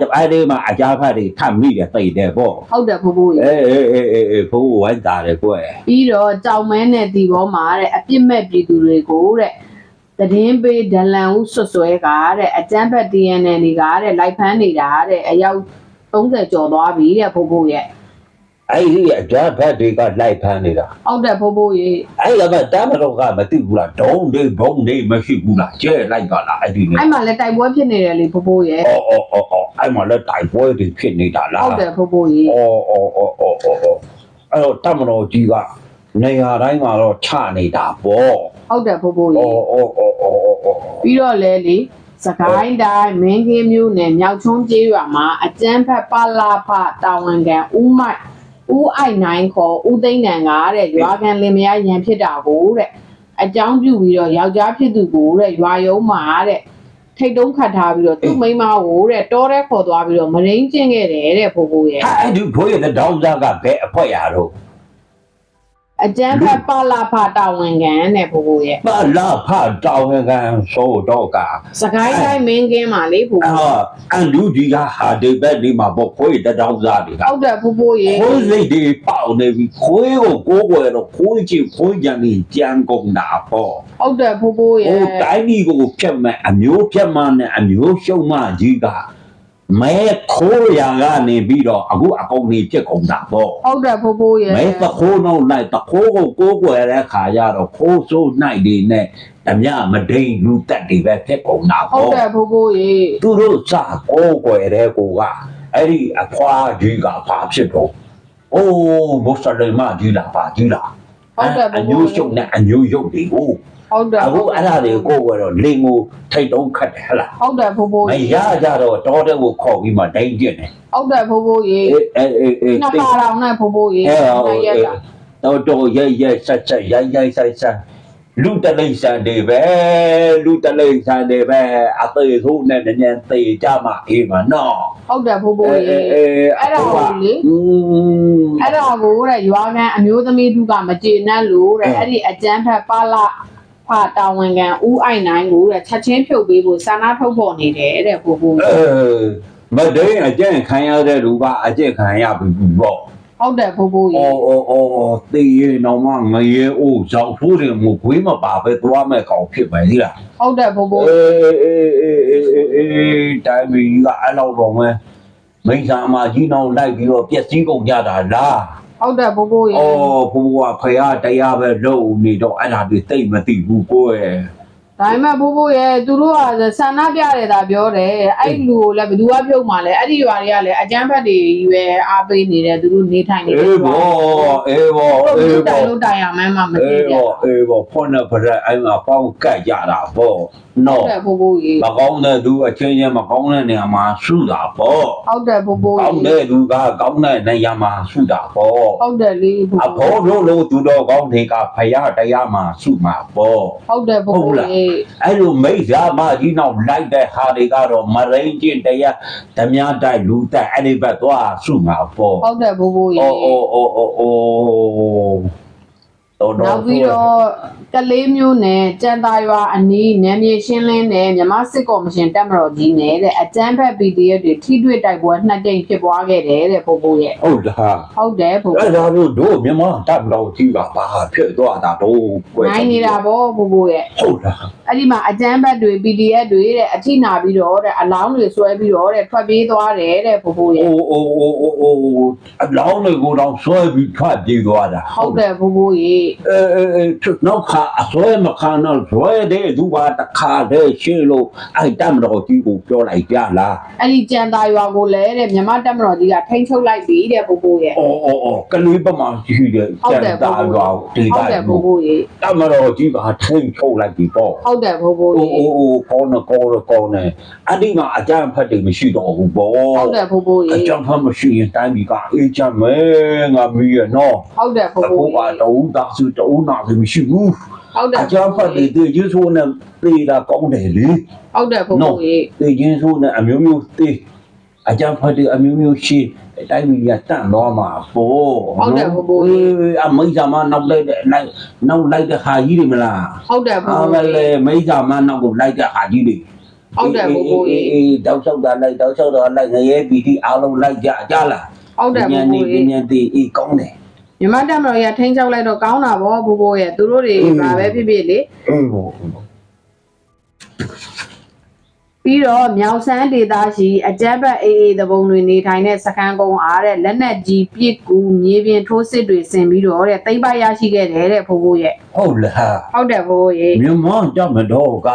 ကအဲ့ဒီမှာအကြဖတ်တွေထပ်မိတယ်သိတယ်ပေါ့
ဟုတ်တယ်ဖိုးဖိုးရေ
အေးအေးအေးအေးအေးဖိုးဝိုင်းတာတယ်ကွယ်
ပြီးတော့ကြောင်မဲနဲ့ဒီဘောမှာတဲ့အပြစ်မဲ့ပြည်သူတွေကိုတဲ့တည်င်းပေးဒလန်ဦးဆွတ်ဆွဲကတဲ့အကျန်းဖက် DNA တွေကတဲ့လိုက်ဖမ်းနေတာတဲ့အယောက်30ကျော်သွားပြီတဲ့ဖိုးဖိုးရဲ့
အဲ့ဒီအကြဖတ်တွေကလိုက်ဖမ်းနေတာ
ဟုတ်တယ်ဖိုးဖိုးရေ
အဲ့ဒါကတမ်းမတော့ကမသိဘူးလားဒုံးလေးဘုံလေးမရှိဘူးလားကျဲလိုက်ပါလားအဲ့ဒီနေ
အဲ့မှာလည်းတိုက်ပွဲဖြစ်နေတယ်လေဖိုးဖိုးရဲ့
အော်အော်အော်အော်အဲ့မှာလည်းတိုင်ပွဲတွေဖြစ်နေတာလား
ဟုတ်တယ်ဖိုးဖိုးရေ
အော်အော်အော်အော်အော်အော်အဲ့တော့တမ်းမတော်ကြီးကနေရာတိုင်းမှာတော့ချနေတာပေါ့
ဟုတ်တယ်ဖိုးဖိုးရေ
အော်အော်အော်အော်အော်အော်
ပြီးတော့လဲလေစကိုင်းတိုင်းမင်းကင်းမြို့နယ်မြောက်ချုံးကျေးရွာမှာအကျန်းဖက်ပလာဖတာဝန်ခံဦးမိုက် ဦးအိုက်နိုင်ခေါ်ဦးသိန်းတန်ကတဲ့ရွာကန်လင်မယားရန်ဖြစ်တာကိုတဲ့အကြောင်းပြုပြီးတော့ယောက်ျားဖြစ်သူကိုတဲ့ရွာယုံမှာတဲ့ထိတ်တုံးခတ်ထားပြီးတော့သူ့မိန်းမကိုတဲ့တောထဲခေါ်သွားပြီးတော့မရင်းကျင့်ခဲ့တယ်တဲ့ဖိုးဖိုးရဲ့
ဟာအဲ့ဒီဘိုးရဲ့တောင်းစားကဘယ်အဖွဲရတော့
အကျန်းဖက်ပလာဖတာဝန်ခံတဲ့ဖိုးဖိုးရဲ့
ပလာဖတောင်းကန်ဆိုတော့က
စကိုင်းတိုင်းမင်းကင်းမှာလေဖိုးဖိုး
အာအန်လူဒီကဟာဒီဘက်ဒီမှာပေါ့ဘိုးရဲ့တောင်းစားတွေက
ဟုတ်တယ်ဖိုးဖိုးရဲ့
ခွေးစိတ်တွေပေါက်နေပြီခွေးကိုကိုးကွယ်တော့ခွေးချင်ခွေးကြံနေကြံကုန်တာပေါ့
ဟုတ်တယ်ဖိုးဖိုးရဲ့
ဟိုတိုင်းပြည်ကိုဖြတ်မဲ့အမျိုးဖြတ်မှနဲ့အမျိုးရှုံမှကြီးက မဲခိုးရာကနေပြီးတော့အခုအကုန်နေဖြစ်ကုန်တာပေါ့
ဟုတ်တယ်ဖိုးဖိုးရဲ့
မဲတခိုးတော့လိုက်တခိုးကိုကိုးကွယ်တဲ့ခါကျတော့ခိုးစိုးနိုင်တွေနဲ့အမြမဒိန်လူတက်တွေပဲဖြစ်ကုန်တာ
ဟုတ်
ပေါ့
တယ်ဖိုးဖိုးရေ
သူတို့စကိုးကွယ်တဲ့ကိုကအဲ့ဒီအဖွားကြီးကဘာဖြစ်တော့အိုးမုစလင်မကြီးလားပါကြီးလား
ဟုတ်တယ်
အ
ဖိုး
မျိုး
ဖိုး
ရှုံနဲ့အမျိုးရုပ်တွေကို
ဟုတ်တယ်
အခုအဲ့ဒါတွေကိုကိုယ်ကတော့လင်ကိုထိတ်တုံးခတ်တယ်ဟလား
ဟုတ်တယ်ဖိုးဖိုး
မရကြတော့တောတဲ့ကိုခေါ်ပြီးမှဒိန်ကျင်တယ်
ဟုတ်တယ်ဖိုးဖိုးရေ
အေးအေးအေးအေး
နှစ်ခါတောင်နဲ့ဖိုးဖိုးရေ
အဲဟို
နှစ်ရက်တာ
တော့တော့ရဲရဲဆက်ဆက်ရိုက်ရိုက်ဆိုင်ဆိုင်လူတလိမ့်ဆန်တွေပဲလူတလိမ့်ဆန်တွေပဲအသေးဆုံးနဲ့နည်းနည်းသေကြမှာအေးမနော်
ဟုတ်တယ်ဖိုးဖိုးရေ
အေး
အဲ့ဒါကိုလေ
อืม
အဲ့ဒါကိုတဲ့ရွာကန်အမျိုးသမီးသူကမကျေနပ်လို့တဲ့အဲ့ဒီအကျန်းဖက်ပါလာ ဖာတာဝန်ခံဦးအိုင်နိုင်ကိုတဲ့ချက်ချင်းဖြုတ်ပေးဖို့စာနာထုတ်ပေါ်နေတယ်တဲ့
ဘိုးဘိုးမဒိန်အကြံခံရတဲ့လူကအကြံခံရပြီပေါ့
ဟုတ်တယ်ဘိုးဘိုးကြီး
အော်အော်အော်တေးရနော်မငရေအိုးရောက်ဖို့တယ်မခွေးမပါပဲသွားမဲ့ကောင်ဖြစ်ပဲလေလား
ဟုတ်တယ်ဘိုးဘိုး
အေးအေးအေးအေးအေးတိုင်းပြည်ကအဲ့လောက်တော့မဲမိန်းစာမကြီးနောက်လိုက်ပြီးတော့ပြက်စီးကုန်ကြတာလား
ဟုတ်တယ်ဖိုးဖိုးရေ
အော်ဘုရားဖရာတရားပဲလုပ်နေတော့အဲ့ဒါတွေသိမ့်မသိဘူးကိုယ်
ဒါပေမဲ့ဖိုးဖိုးရေသူတို့ကဆန္ဒပြတယ်သာပြောတယ်အဲ့ဒီလူကိုလည်းဘယ်သူကဖြုတ်မှလဲအဲ့ဒီရွာတွေကလည်းအကျန်းဖက်တွေကြီးပဲအားပေးနေတယ်သူတို့နေထိုင်နေတယ်
အေးဘောအေးဘော
တို့
အေး
တို
ဘော
င်လို့တိုင်ရမှန်းမှမသိ
အေး
ကြ
ဘောအေးဘောဖုန်းနဲ့ပြတဲ့အဲ့မှာပေါင်းကတ်ကြတာပေါ့
ဟုတ်
နော်
တယ်ဖိုးဖိုးရေ
မကောင်းတဲ့သူအချင်းချင်းမကောင်းတဲ့နေရာမှာဆုတာပေါ့
ဟုတ်တယ်ဖိုးဖိုး
ကောင်း
ရေ
တဲ့သူကကောင်းတဲ့နေရာမှာဆုတာပေါ့
ဟုတ်တယ်လေဖိုး
အ
ဖိုး
ဖေါ်တို့လို့သူတော်ကောင်းတွေကဖယားတရားမှာဆုမှာပေါ့
ဟုတ်တယ်ဖိုးဖိုးရေ
အဲ့လိုမိစ္ဆာမကြီးနောက်လိုက်တဲ့ဟာတွေကတော့မရိန်ကျင့်တရားဓမြတိုက်လူတိုက်အဲ့ဒီဘက်သွားဆုမှာပေါ့
ဟုတ်တယ်ဖိုးဖိုးရေ
အိုးအိုးအိုးအိုးအိုးတော်တော်
နောက်ပြီးတော့ကလေးမျိုးနဲ့ကြံသာရွာအနီးနယ်မြေရှင်းလင်းတဲ့မြမစစ်ကော်မရှင်တက်မတော်ကြီးနဲ့တဲ့အကြမ်းဖက် PDF တွေထိတွေ့တိုက်ပွဲနှစ်ကြိမ်ဖြစ်ပွားခဲ့တယ်တဲ့ဖိုးဖိုးရဲ့
ဟုတ်လား
ဟုတ်တယ်ဖိုး
အဲ့ဒါတို့တို့မြန်မာတပ်တော်ကြီးကဘာဖြစ်သွားတာတော့ကွယ်
နိုင်နေတာဗောဖိုးဖိုးရဲ့
ဟုတ်လား
အဲ့ဒီမှာအကြမ်းဖက်တွေ PDF တွေတဲ့အထိနာပြီးတော့တဲ့အလောင်းတွေဆွဲပြီးတော့တဲ့ထွက်ပြေးသွားတယ်တဲ့ဖိုးဖိုးရဲ့
အိုးအိုးအိုးအိုးအိုးအလောင်းတွေကိုတော့ဆွဲပြီးထွက်ပြေးသွားတာ
ဟုတ်တယ်ဖိုးဖိုးရဲ့
အဲအဲနောက်ခါအစွဲမခံတော့ဇွဲတဲ့သူပါတခါတည်းရှင်းလို့အဲ့တမ်းတော်ကြီးကိုပြောလိုက်ကြလား
အဲ့ဒီကြံသာရွာကိုလည်းတဲ့မြမတက်မတော်ကြီးကထိန်းချုပ်လိုက်ပြီတဲ့ပို့ပို့ရဲ့
အော်အော်အော်ကလေးပမာရှိတဲ့
ဟုတ်
စံ
တယ်
တာရောဒီ
ဟုတ်
တိုင်း
တယ်ပို့ပို့ရဲ့
တမ်းတော်ကြီးကထိန်ထုတ်လိုက်ပြီပေါ့
ဟုတ်တယ်ပို့ပို့
အိုး
ရဲ့
အိုးအိုးကောင်းတော့ကောင်းတော့ကောင်းတယ်အဲ့ဒီမှာအကြမ်းဖက်တွေမရှိတော့ဘူးပေါ့
ဟုတ်တယ်ပို့ပို့
အ
ရဲ့
ကြမ်းဖက်မရှိရင်တိုင်းပြည်ကအေးချမ်းမယ်ငါမီးရနော်
ဟုတ်တယ်ပို့
အခု
ပို့
က
ရဲ့
တူတာစုတူနာတွေမရှိဘူး
ဟုတ်တယ်
အကြမ်းဖက်တွေတေချင်းဆိုးနဲ့ပြေးတာကောင်းတယ်လေ
ဟုတ်တယ်ပို့ပို့ရဲ့
တေချင်းဆိုးနဲ့အမျိုးမျိုးတေးအကြမ်းဖက်တွေအမျိုးမျိုးရှိ တိုင်းပြည်ကတန့်တော့မှာပေါ့အေးအမိတ်ဆာမနောက်လိုက်တဲ့နောက်နောက်လိုက်တဲ့ဟာကြီးတွေမလား
ဟုတ်တယ်ပို့
အာ
ပို့
မ
ရဲ့
လေးမိတ်ဆာမနောက်ကိုလိုက်တဲ့ဟာကြီးတွေ
ဟုတ်တယ်ပို့ပို့ရဲ့
အေးတောက်လျှောက်တာလိုက်တောက်လျှောက်တာလိုက်ငရဲပီတိအားလုံးလိုက်ကြကြလား
ဟုတ်တယ်ပို့
ညနေ
ပို့ရဲ့
ညနေအေးကောင်းတယ်
မြမတက်မတော်ကြီးကထိန်းချုပ်လိုက်တော့ကောင်းတာဗောပို့ပို့ရဲ့သူတို့တွေ
အင်း
ဗာပဲဖြစ်ဖြစ်လေ
အေးဘော
ပြီးတော့မြောက်ဆန်းဒေသရှိအကြက်ဘက်အေးအေးသဘုံတွေနေထိုင်တဲ့စခန်းကုန်းအားတဲ့လက်နက်ကြီးပစ်ကူမြေပြင်ထိုးစစ်တွေဆင်ပြီးတော့တဲ့တိမ့်ပိုက်ရရှိခဲ့တယ်တဲ့ဖိုးဖိုးရဲ့
ဟုတ်လား
ဟုတ်တယ်ဖိုးဖိုးရဲ့
မြန်မာကြမတော့က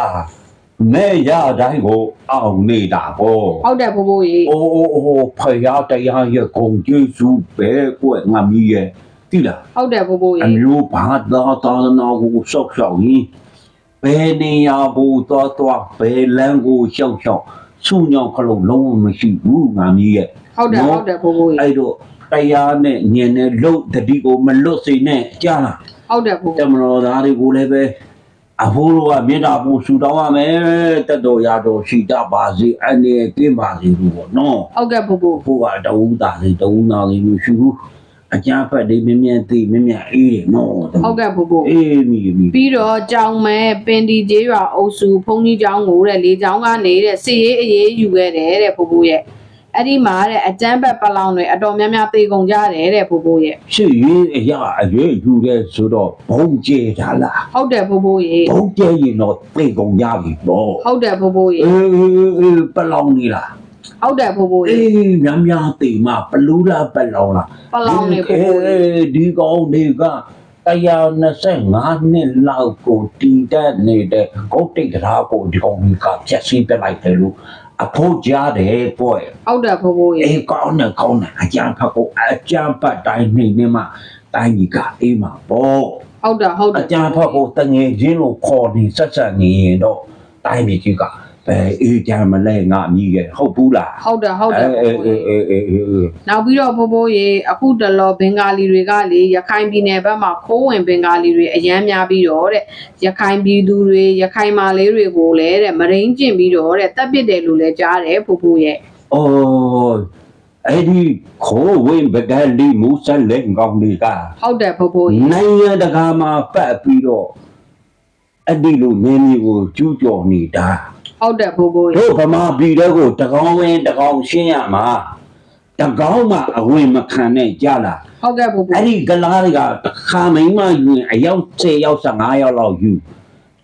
မဲရတိုင်းကိုအောင်နေတာပေါ့
ဟုတ်တယ်ဖိုးဖိုးရဲ့
အိုးအိုးအိုးဖယားတရားရဲ့ဂုံကျေးဇူးပဲကွငါမီးရဲ့တိလား
ဟုတ်တယ်ဖိုးဖိုး
အ
ရဲ့
မျိုးဘာသာသာနာကိုဆောက်ရှောက်ရင် ဘယ်နေရာကိုသွားသွားဘယ်လမ်းကိုရှောက်ရှောက်ဆုညောင်ခလုံးလုံးဝမရှိဘူးငါမီးရဲ့
ဟုတ်တယ်ဟုတ်တယ်ဖိုးဖိုးရဲ့
အဲ့တော့တရားနဲ့ညင်နဲ့လှုပ်တတိကိုမလွတ်စေနဲ့ကြားလား
ဟုတ်တယ်ဖိုး
တမတော်သားတွေကိုလည်းပဲအဖိုးတို့ကမြေတာပူဆူတောင်းရမယ်တက်တော်ရတော်ရှိတတ်ပါစေအနေကင်းပါစေလို့ပေါ့နော်
ဟုတ်ကဲ့ဖိုးဖိုး
ဘုရားတဝူသားစီတဝူနာလေးမျိုးရှိဘူး အကြမ်းဖက်တွေမြင်မြင်သိမြင်မြင်အေးတယ်နော်
ဟုတ်ကဲ့ဖိုးဖိုး
အေးမီမီ
ပြီးတော့ကြောင်မဲပင်ဒီကျေးရွာအုပ်စုဘုံကြီးကျောင်းကိုတဲ့လေကျောင်းကနေတဲ့စစ်ရေးအရေးယူခဲ့တယ်တဲ့ဖိုးဖိုးရဲ့အဲ့ဒီမှာတဲ့အကျန်းဘက်ပလောင်တွေအတော်များများသေကုန်ကြတယ်တဲ့ဖိုးဖိုးရဲ့
ရှိရင်အရာအရေးယူတဲ့ဆိုတော့ဘုံကျဲတာလား
ဟုတ်တယ်ဖိုးဖိုးရဲ့
ဘုံကျဲရင်တော့သိကုန်ကြပြီပေါ့
ဟုတ်တယ်ဖိုးဖိုးရဲ့
အေးအေးပလောင်နေလား
ဟုတ်တယ်ဖိုးဖိုး
အေ
ရဲ့း
များများသိမှပလူးလားပလောင်လား
ပလောင်နေဖိုးဖိုးရဲ့
အေးဒီကောင်တွေက125နှစ်လောက်ကိုတည်တတ်နေတဲ့ဂုတ်တိတ်တရားကိုဒီကောင်ကဖြတ်စီးပြလိုက်တယ်လို့အဖို့ကြားတယ်ပေါ့
ဟုတ်တယ်ဖိုးဖိုးရဲ့
အေးကောင်းတယ်ကောင်းတယ်အကြမ်းဖက်ကိုအကြမ်းဖက်တိုင်းနေနေမှတိုင်းကြီးကအေးမှာပေါ့
ဟုတ်တယ်ဟုတ်တ
အ
ယ်
ကြမ်းဖက်ကိုတငယ်ချင်းလို့ခေါ်နေဆက်ဆက်နေရင်တော့တိုင်းပြည်ကြီးက ဘယ်အေးကြမ်းမလဲငါမြည်ရဲ့ဟုတ်ဘူးလား
ဟုတ်တယ်ဟုတ်တယ်
အေး
ဖိုးဖိုး
အေး
ရဲ့
အေးအေးအေး
နောက်ပြီးတော့ဖိုးဖိုးရေအခုတလောဘင်္ဂါလီတွေကလေရခိုင်ပြည်နယ်ဘက်မှာခိုးဝင်ဘင်္ဂါလီတွေအရမ်းများပြီးတော့တဲ့ရခိုင်ပြည်သူတွေရခိုင်မာလေးတွေကိုလည်းတဲ့မရင်းကျင်ပြီးတော့တဲ့တပ်ပစ်တယ်လို့လည်းကြားတယ်ဖိုးဖိုးရဲ့
အော်အဲ့ဒီခိုးဝင်ပကလီမူဆန်လေကောင်းလေးက
ဟုတ်တယ်ဖိုးဖိုးရေ
နိုင်ငံတကာမှာပတ်ပြီးတော့အဲ့ဒီလိုနေမျိုးကိုကျူးကျော်နေတာ
ဟုတ်တယ်ဖိုးဖိုးရေ
တို့ဗမာပြည်တော့ကိုတကောင်းဝင်တကောင်းရှင်းရမှာတကောင်းမှအဝင်မခံနဲ့ကြလား
ဟုတ်ကဲ့ဖိုးဖိုး
အဲ့ဒီကလားတွေကတစ်ခါမိမယူရင်အယောက်10ယောက်15ယောက်လောက်ယူ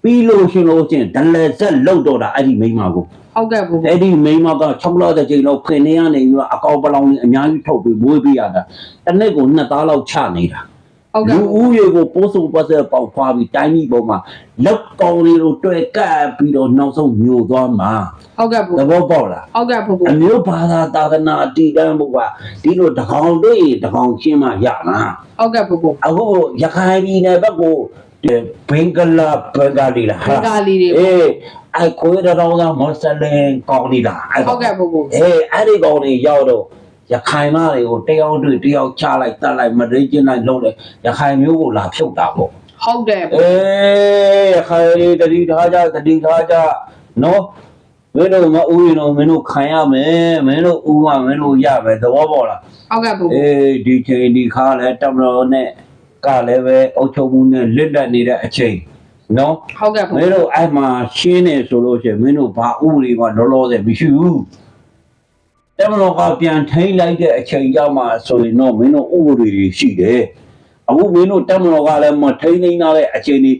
ပြီးလို့ရှင်လို့ချင်းဒလဲဆက်လောက်တော့တာအဲ့ဒီမိမကို
ဟုတ်ကဲ့ဖိုးဖိုး
အဲ့ဒီမိန်းမက6လတဲ့ချိန်လောက်ဖင်နေရနေပြီးတော့အကောင်ပလောင်ကြီးအများကြီးထုတ်ပြီးမွေးပေးရတာတစ်နေ့ကိုနှစ်သားလောက်ချနေတာ
ဟုတ်ကဲ့
လူဦးရေကိုပိုးစုံပတ်သက်ပေါက်ဖွားပြီးတိုင်းပြည်ပေါ်မှာလောက်ကောင်လေးတို့တွေ့ကပ်ပြီးတော့နောက်ဆုံးညိုသွားမှာ
ဟုတ်ကဲ့ဖိုး
သဘောပေါက်လား
ဟုတ်ကဲ့ဖိုးဖိုး
အမျိုးဘာသာသာသနာတည်တံ့ဖို့ကဒီလိုတကောင်တွေ့ရင်တကောင်ရှင်းမှရမှာ
ဟုတ်ကဲ့ဖိုးဖိုး
အခုရခိုင်ပြည်နယ်ဘက်ကိုဒီဘင်္ဂလားဘင်္ဂလီလား
ဘင်္ဂါလီတွေ
အေးအခွေးတော်ကမွတ်စလင်ကောင်းနေတာအဲ့
ဟုတ်ကဲ့ဖိုးဖိုး
အေးအဲ့ဒီကောင်တွေရောက်တော့ ရခိုင်မတွေကိုတယောက်တွေ့တယောက်ချလိုက်တတ်လိုက်မရိကျင်းလိုက်လုံးတယ်ရခိုင်မျိုးကိုလာဖြုတ်တာပေါ့
ဟုတ်တယ်ဖိုး
အေးရခိုင်တတိထားကြတတိထားကြနော်မင်းတို့မဦးရင်တော့မင်းတို့ခံရမယ်မင်းတို့ဦးမမင်းတို့ရမယ်သဘောပေါက်လား
ဟုတ်ကဲ့ဖိုးဖိုး
အေးဒီချိန်ဒီခါလဲတမတော်နဲ့ကလည်းပဲအုတ်ချုပ်မှုနဲ့လစ်လက်နေတဲ့အချိန်နော်
ဟုတ်ကဲ့ဖိုး
မင်းတို့အဲ့မှာရှင်းနေဆိုလို့ရှိရင်မင်းတို့ဘာဥပဒေကလောလောဆယ်မရှိဘူး တမတော်ကပြန်ထိန်းလိုက်တဲ့အချိန်ကြောင့်မှဆိုရင်တော့မင်းတို့ဥပဒေတွေရှိတယ်အခုမင်းတို့တမတော်ကလည်းမထိန်းသိမ်းတဲ့အချိန်ဒီ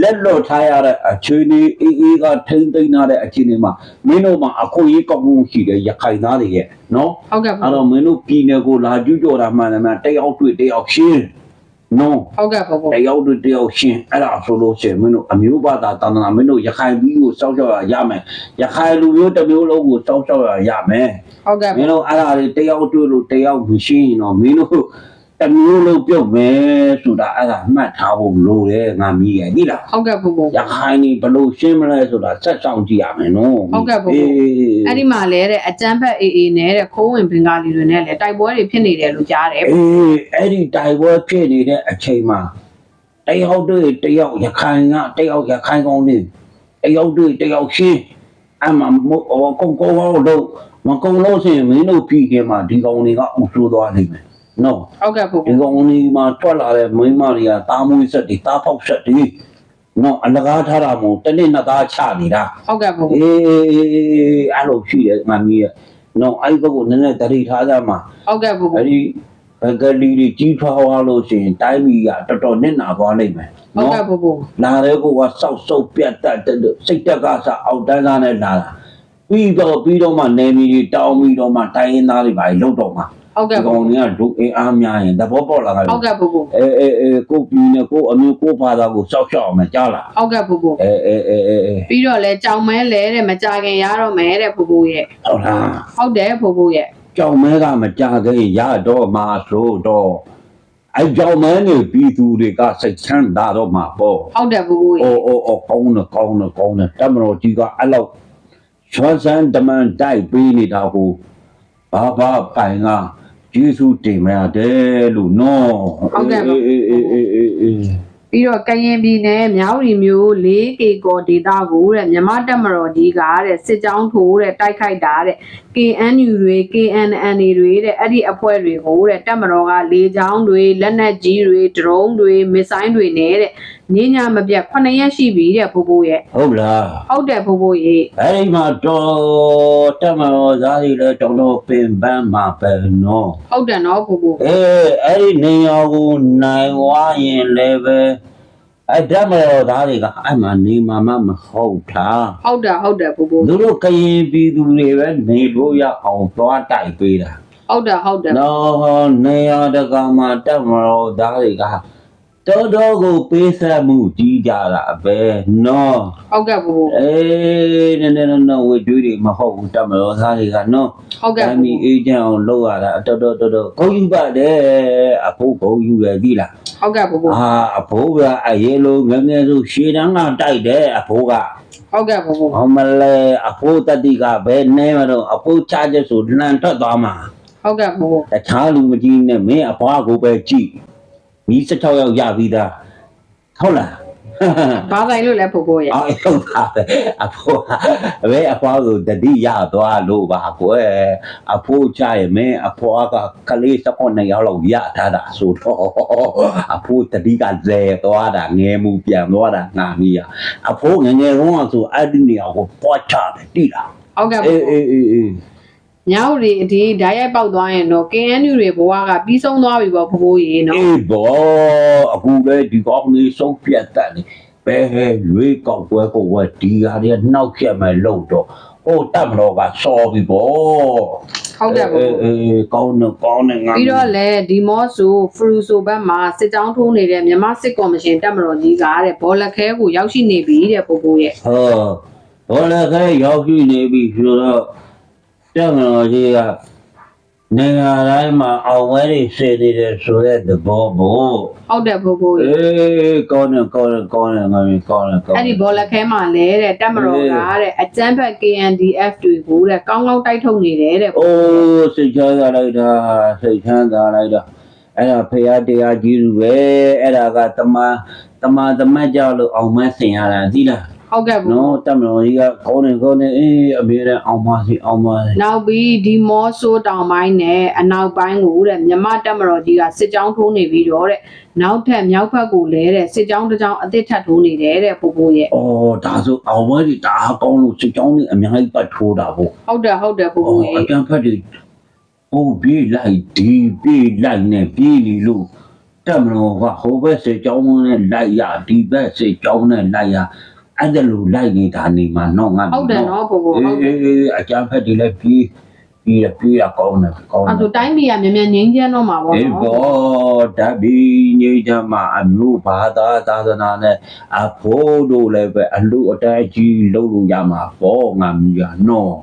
လက်လွတ်ထားရတဲ့အချိန်ဒီအေးအေးကထိန်းသိမ်းထားတဲ့အချိန်ဒီမှာမင်းတို့မှာအခွင့်အရေးကောင်းမှုရှိတယ်ရခိုင်သားတွေရဲ့နော်
ဟုတ်ကဲ့ဖိုး
အဲ့တော့မင်းတို့ပြည်နယ်ကိုလာကျူးကျော်တာမှန်တယ်မှန်တယောက်တွေ့တယောက်ရှင်း နော်
ဟုတ်ကဲ့ဖိုးဖိုး
တယောက်တစ်တယောက်ရှင်အဲ့ဒါဆိုလို့ရှိရင်မင်းတို့အမျိုးဘာသာတန်တနာမင်းတို့ရခိုင်ပြည်ကိုစောက်ရှောက်ရရမယ်ရခိုင်လူမျိုးတစ်မျိုးလုံးကိုစောက်ရှောက်ရရမယ်
ဟုတ်ကဲ့
မင်းတို့အဲ့ဒါတွေတယောက်တွေ့လို့တယောက်မရှိရင်တော့မင်းတို့ တစ်မျိုးလုံးပြုတ်မယ်ဆိုတာအဲ့ဒါမှတ်ထားဖို့လိုတယ်ငါမြည်ရပြီလား
ဟုတ်ကဲ့ဖိုးဖိုး
ရခိုင်นี่ဘလို့ရှင်းမလဲဆိုတာစက်ဆောင်ကြည့်ရမယ်နော်
ဟုတ်ကဲ့ပေါ့
အေး
အဲ့ဒီမှာလဲတဲ့အကျန်းဖက်အေးအေးနဲ့တဲ့ခိုးဝင်ဘင်္ဂလီတွေနဲ့လည်းတိုက်ပွဲတွေဖြစ်နေတယ်လို့ကြားတယ်
အေးအဲ့ဒီတိုင်ပွဲဖြစ်နေတဲ့အချိန်မှာတယောက်တွေ့တယောက်ရခိုင်ကတယောက်ရခိုင်ကောင်းနေတယောက်တွေ့တယောက်ရှင်းအမှမဟုတ်ကောကောကောလို့မကုံလို့ဆိုရင်မင်းတို့ပြည်ခင်မှာဒီကောင်တွေကအုပ်ဆိုးသွားနိုင်မယ် နော်
ဟုတ်ကဲ့ဖိုး
ဒီ
ဖိုး
ကောင်တွေမှာထွက်လာတဲ့မိန်းမတွေကတားမွေးဆက်တွေတားဖောက်ဆက်တွေနော်အလကားထားတာမို့တစ်နှစ်နှစ်သားချနေတာ
ဟုတ်ကဲ့ဖိုးဖိုး
အေးအဲ့လိုရှိတယ်ငါမီးရဲ့နော်အဲ့ဘက်ကိုနည်းနည်းတတိထားကြမှာ
ဟုတ်ကဲ့ဖိုးဖိုး
အဲ့ဒီဘက်ကလေးတွေကြီးထွားသွားလို့ရှိရင်တိုင်းပြည်ကတော်တော်နစ်နာသွားနိုင်မယ်
ဟုတ်
နော်
ကဲ့ဖိုးဖိုး
လာတဲ့ကောကစောက်စုပ်ပြတ်တတ်တဲ့စိတ်တက်ကစားအောက်တန်းစားနဲ့လာတာပြီးတော့ပြီးတော့မှနေမီတွေတောင်းပြီးတော့မှတိုင်းရင်းသားတွေပါလှုပ်တော့မှာ
ဟုတ်
ဒီ
ကဲ့ဖိုး
ကောင်တွေကဒုအင်အားများရင်သဘောပေါက်လာကြ
ဟုတ်ကဲ့ဖိုးဖိုး
အဲအဲအဲကိုပြည်နဲ့ကိုအမျိုးကိုဘာသာကိုစောက်ရှောက်အောင်ကြားလား
ဟုတ်ကဲ့ဖိုးဖိုး
အဲအဲအဲအဲအဲ
ပြီးတော့လဲကြောင်မဲလဲတဲ့မကြခင်ရတော့မယ်တဲ့ဖိုးဖိုးရဲ့
ဟုတ်လား
ဟုတ်တယ်ဖိုးဖိုးရဲ့
ကြောင်မဲကမကြခင်ရတော့မှာဆိုတော့အဲကြောင်မဲနေပြည်သူတွေကစိတ်ချမ်းသာတော့မှာပေါ့
ဟုတ်တယ်ဖိုးဖိုးရဲ့
အိုးအိုးအိုးကောင်းတယ်ကောင်းတယ်ကောင်းတယ်တမတော်ကြီးကအဲ့လောက်ချွမ်းစမ်းတမန်တိုက်ပေးနေတာကိုဘာဘာပိုင်က ယေရှုတင်မရတယ်လို့နော်အေးအေးအေးအေးအေးအေး
ပြီးတော့ကရင်ပြည်နယ်မြောက်ရီမျိုး 4K ကောဒေတာကိုတဲ့မြမတက်မတော်ကြီးကတဲ့စစ်ကြောင်းထိုးတဲ့တိုက်ခိုက်တာတဲ့ KNU တွေ KNN တွေတဲ့အဲ့ဒီအဖွဲ့တွေကိုတဲ့တက်မတော်ကလေကြောင်းတွေလက်နက်ကြီးတွေဒရုန်းတွေမစ်ဆိုင်းတွေနဲ့တဲ့ ညညမပြတ်9ရက်ရှိပြီတဲ့ဖိုးဖိုးရဲ့
ဟုတ်လား
ဟုတ်တယ်ဖိုးဖိုးရဲ့
အဲ့ဒီမှာတော့တမတော်သားတွေလည်းတော်တော်ပင်ပန်းမှာပဲနော်
ဟုတ်တယ်နော်ဖိုးဖိုး
အေးအဲ့ဒီနေရာကိုနိုင်ဝါရင်လည်းပဲအဲ့တမတော်သားတွေကအဲ့မှာနေမှာမမဟုတ်တာ
ဟုတ်တယ်ဟုတ်တယ်ဖိုးဖိုး
သူတို့ကရင်ပြည်သူတွေပဲနေလို့ရအောင်သွားတိုက်ပေးတာ
ဟုတ်တယ်ဟုတ်တယ်
နော်နေရာတကာမှာတက်မတော်သားတွေက တော်တော်ကိုပေးဆက်မှုကြီးကြတာပဲနော်
ဟုတ်ကဲ့ဖိုးဖိုး
အေးနည်းနည်းနော်ဝေတွေးတွေမဟုတ်ဘူးတက်မတော်သားတွေကနော်
ဟုတ်ကဲ့
တိုင်း
ဖိုး
ပြည်အေဂျင့်အောင်လုပ်ရတာတော်တော်တော်တော်ဂုဏ်ယူပါတယ်အဖို့ဂုဏ်ယူရပြီလား
ဟုတ်ကဲ့ဖိုးဖိုး
အာအဖိုးကအရေးလို့ငယ်ငယ်ဆိုရှေးတန်းကတိုက်တယ်အဖိုးက
ဟုတ်ကဲ့ဖိုးဖိုး
ဟောမလဲအဖိုးတတိကဘယ်နဲမတော့အဖိုးချချက်ဆိုလန်ထွက်သွားမှာ
ဟုတ်ကဲ့ဖိုးဖိုး
တခြားလူမကြီးနဲ့မင်းအဖွားကိုပဲကြည့် မိ16ယောက်ရပြီးသားဟုတ်လား
ဘာဆိုင်လို့လဲဖိုးဖိုးရဲ့
အော်ဟုတ်ပါပဲအဖိုးအမေအဖွားကိုတတိရသွားလို့ပါကွယ်အဖိုးချရဲ့မင်းအဖွားကကလေးစကောနှစ်ယောက်လောက်ရထားတာဆိုတော့အဖိုးတတိကဇဲသွားတာငယ်မှုပြန်သွားတာငါမီးရအဖိုးငယ်ငယ်တုန်းကဆိုအဲ့ဒီနေရာကိုပွားချတယ်တိလား
ဟုတ်ကဲ့ဖိုး
အေး
ဖိုး
အေးအေးအေး
မြောက်ရီအဒီဓာတ်ရိုက်ပေါက်သွားရင်တော့ KNU တွေဘဝကပြီးဆုံးသွားပြီပေါ့ဖိုးဖိုးရေနော်
အေးဘောအခုလေဒီကောင်းလေးစုပ်ပြတ်တယ်ဘယ်ဟဲရွေးကောက်ပွဲကိုဝဲဒီဟာတွေနှောက်ချက်မဲ့လို့တော့ဟိုတက်မလို့ကစော်ပြီဘော
ဟုတ်ကဲ့ဖိုးဖိုး
အေးကောင်းတော့ကောင်းနေငါ
ပြီးတော့လေဒီမော့ဆိုဖရူဆိုဘက်မှာစစ်ကြောင်းထိုးနေတဲ့မြန်မာစစ်ကော်မရှင်တပ်မတော်ကြီးကတဲ့ဘောလခဲကိုရောက်ရှိနေပြီတဲ့ဖိုးဖိုးရဲ့
ဟောဘောလည်းခဲရောက်ရှိနေပြီဆိုတော့ တက်မလို့ကြီးကနေရာတိုင်းမှာအောင်ဝဲတွေစေနေတယ်ဆိုတဲ့သဘောဘော
ဟုတ်တယ်ဖိုးဖိုးရေ
အေးကောင်းနေကောင်းနေကောင်းနေငါမကောင်းနေကောင်း
အဲ့ဒီဘောလခဲမှာလဲတဲ့တပ်မတော်ကတဲ့အကျန်းဖက် KNDF တွေကိုတဲ့ကောင်းကောင်းတိုက်ထုတ်နေတယ်တဲ့
အိုးစိတ်ချမ်းသာလိုက်တာစိတ်ချမ်းသာလိုက်တာအဲ့ဒါဖရာတရားကြီးလူပဲအဲ့ဒါကတမန်တမန်တမတ်ကြလို့အောင်မဆင်ရတာသိလား
ဟုတ်ကဲ့ဖိုး
နော်တမန်တော်ကြီးကကောင်းနေကောင်းနေအေးအမေနဲ့အောင်ပါစီအောင်ပါစီ
နောက်ပြီးဒီမော့ဆိုတောင်ပိုင်းနဲ့အနောက်ပိုင်းကိုတဲ့မြန်မာတပ်မတော်ကြီးကစစ်ကြောင်းထိုးနေပြီးတော့တဲ့နောက်ထပ်မြောက်ဘက်ကိုလဲတဲ့စစ်ကြောင်းတစ်ကြောင်းအသစ်ထပ်ထိုးနေတယ်တဲ့ဖိုးဖိုးရဲ့
အော်ဒါဆိုအောင်ဝဲဒီဒါကောင်းလို့စိတ်ကြောင်းနေအများကြီးပတ်ထိုးတာပေါ့
ဟုတ်တယ်ဟုတ်တယ်ဖိုး
အော်
ဖိုးရဲ့
အကန့်ဖက်တွေဟိုပြေးလိုက်ဒီပြေးလိုက်နဲ့ပြေးလီလို့တမန်တော်ကဟိုဘက်စိတ်ကြောင်းနဲ့လိုက်ရဒီဘက်စိတ်ကြောင်းနဲ့လိုက်ရ အဲ့ဒါလိုလိုက်နေတာနေမှာတော့ငါ
ဟုတ်တယ်နော်ဖိုးဖိုးဟုတ်တယ်
အေးအေးအကြမ်းဖက်တွေလည်းပြီးပြီးရပြီးရကောင်းတယ်ကောင်း
အဲ့
တ
ဒါ
ယ်
တိုင်းပြည်ကမြန်မြန်ငြိမ်းချမ်းတော့မှာပေါ့
အေး
နော်
ဘောတပီညိကြမှာအမျိုးဘာသာသာသနာနဲ့အဖို့တို့လည်းပဲအလူအတိုင်းကြီးလုပ်လို့ရမှာပေါ့ငါမြာနော်